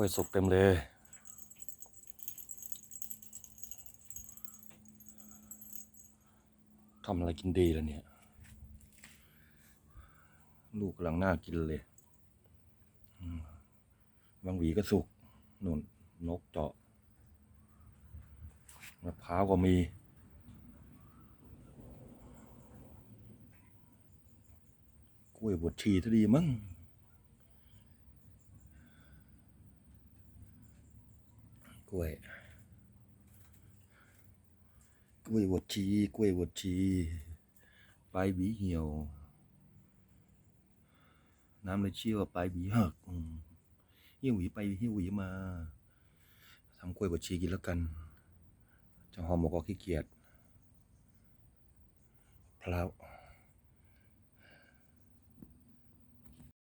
ล้วยสุกเต็มเลย ทำอะไรกินดีแล้วเนี่ย ลูกกำลังน่ากินเลย บางหวีก็สุกนุ่นนกเจาะมะพร้าวก็มีกล้วยบวชชีจะดีมั้ง กล้วย กล้วยบวชชี กล้วยบวชชี ปลายหวีเหี่ยว น้ำเลยเชื่อว่าปลายหวีหักอืมเหี่ยวหวีไปเหี่ยวหวีมา ทำกล้วยบวชชีกินแล้วกัน จะหอมหมกก็ขี้เกียจพร้าว